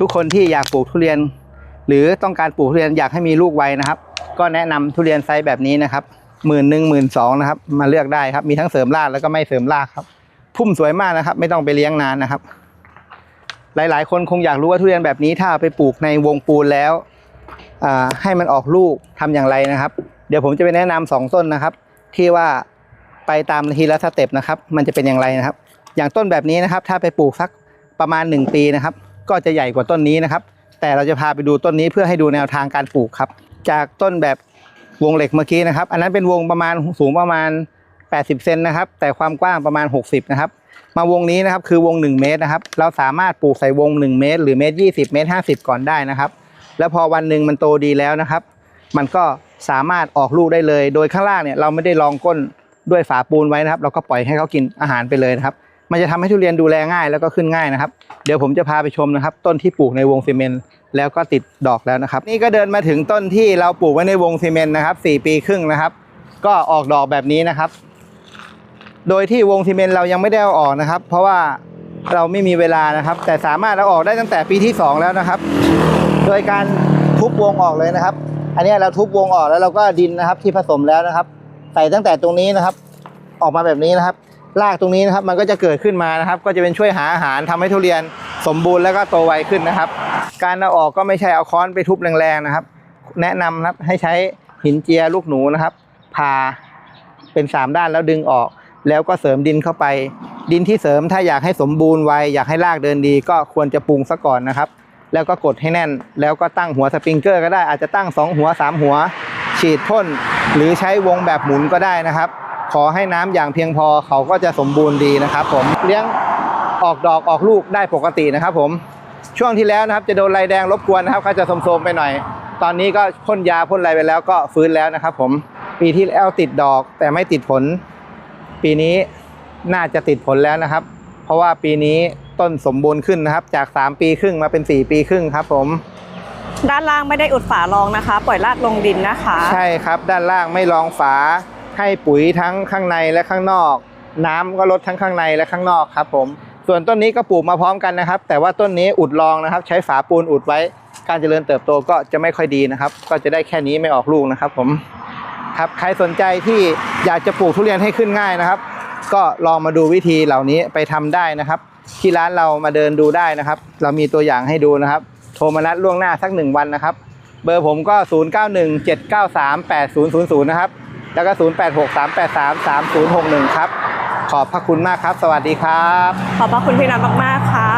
ทุกคนที่อยากปลูกทุเรียน หรือต้องการปลูกทุเรียนอยากให้มีลูกไวนะครับ ก็แนะนำทุเรียนไซส์แบบนี้นะครับหมื่นหนึ่งหมื่นสองนะครับ มาเลือกได้ครับ มีทั้งเสริมรากแล้วก็ไม่เสริมรากครับ พุ่มสวยมากนะครับ ไม่ต้องไปเลี้ยงนานนะครับ หลาย ๆ คนคงอยากรู้ว่าทุเรียนแบบนี้ถ้าไปปลูกในวงปูนแล้วให้มันออกลูกทำอย่างไรนะครับ เดี๋ยวผมจะไปแนะนำสองต้นนะครับ ที่ว่าไปตามทีละสเต็ปนะครับ มันจะเป็นอย่างไรนะครับ อย่างต้นแบบนี้นะครับ ถ้าไปปลูกสักประมาณ 1 ปีนะครับ ก็จะใหญ่กว่าต้นนี้นะครับ แต่เราจะพาไปดูต้นนี้เพื่อให้ดูแนวทางการปลูกครับ จากต้นแบบวงเหล็กเมื่อกี้นะครับ อันนั้นเป็นวงประมาณสูงประมาณ 80 เซนนะครับ แต่ความกว้างประมาณ 60 นะครับ มาวงนี้นะครับคือวง 1 เมตรนะครับ เราสามารถปลูกใส่วง 1 เมตร หรือเมตร20 เมตร 50 ก่อนได้นะครับ แล้วพอวันหนึ่งมันโตดีแล้วนะครับ มันก็สามารถออกลูกได้เลย โดยข้างล่างเนี่ยเราไม่ได้รองก้นด้วยฝาปูนไว้นะครับ เราก็ปล่อยให้เขากินอาหารไปเลยนะครับ มันจะทำให้ทุเรียนดูแลง่ายแล้วก็ขึ้นง่ายนะครับ เดี๋ยวผมจะพาไปชมนะครับ ต้นที่ปลูกในวงซีเมนต์แล้วก็ติดดอกแล้วนะครับ นี่ก็เดินมาถึงต้นที่เราปลูกไว้ในวงซีเมนต์นะครับ4ปีครึ่งนะครับ ก็ออกดอกแบบนี้นะครับ โดยที่วงซีเมนต์เรายังไม่ได้เอาออกนะครับ เพราะว่าเราไม่มีเวลานะครับ แต่สามารถเอาออกได้ตั้งแต่ปีที่ 2 แล้วนะครับ โดยการทุบวงออกเลยนะครับ อันนี้เราทุบวงออกแล้วเราก็ดินนะครับที่ผสมแล้วนะครับ ใส่ตั้งแต่ตรงนี้นะครับ ออกมาแบบนี้นะครับ รากตรงนี้นะครับมันก็จะเกิดขึ้นมานะครับ ก็จะเป็นช่วยหาอาหารทำให้ทุเรียนสมบูรณ์แล้วก็โตไวขึ้นนะครับ การเอาออกก็ไม่ใช่เอาค้อนไปทุบแรงๆนะครับ แนะนำนะครับให้ใช้หินเจียลูกหนูนะครับผ่าเป็นสามด้านแล้วดึงออก แล้วก็เสริมดินเข้าไป ดินที่เสริมถ้าอยากให้สมบูรณ์ไวอยากให้รากเดินดี ก็ควรจะปรุงซะก่อนนะครับ แล้วก็กดให้แน่น แล้วก็ตั้งหัวสปริงเกอร์ก็ได้อาจจะตั้ง 2 หัว 3 หัว ฉีดพ่นหรือใช้วงแบบหมุนก็ได้นะครับ ขอให้น้ำอย่างเพียงพอเขาก็จะสมบูรณ์ดีนะครับผมเลี้ยงออกดอกออกลูกได้ปกตินะครับผมช่วงที่แล้วนะครับจะโดนลายแดงรบกวนนะครับเขาจะโทรมๆไปหน่อย ตอนนี้ก็พ่นยาพ่นอะไรไปแล้วก็ฟื้นแล้วนะครับ ผมปีที่แล้วติดดอกแต่ไม่ติดผล ปีนี้น่าจะติดผลแล้วนะครับ เพราะว่าปีนี้ต้นสมบูรณ์ขึ้นนะครับ จาก 3 ปีครึ่งมาเป็น 4 ปีครึ่งครับผม ด้านล่างไม่ได้อุดฝารองนะคะ ปล่อยรากลงดินนะคะ ใช่ครับ ด้านล่างไม่รองฝา ให้ปุ๋ยทั้งข้างในและข้างนอก น้ำก็ลดทั้งข้างในและข้างนอกครับผมส่วนต้นนี้ก็ปลูกมาพร้อมกันนะครับ แต่ว่าต้นนี้อุดรองนะครับ ใช้ฝาปูนอุดไว้ การเจริญเติบโตก็จะไม่ค่อยดีนะครับ ก็จะได้แค่นี้ไม่ออกลูกนะครับ ผมครับใครสนใจที่อยากจะปลูกทุเรียนให้ขึ้นง่ายนะครับ ก็ลองมาดูวิธีเหล่านี้ไปทำได้นะครับ ที่ร้านเรามาเดินดูได้นะครับ เรามีตัวอย่างให้ดูนะครับ โทรมานัดล่วงหน้าสักหนึ่งวันนะครับ เบอร์ผมก็ 0917938000 นะครับ แล้วก็ 0863833061 ครับ ขอบพระคุณมากครับ สวัสดีครับ ขอบพระคุณพี่นัทมาก ๆ ค่ะ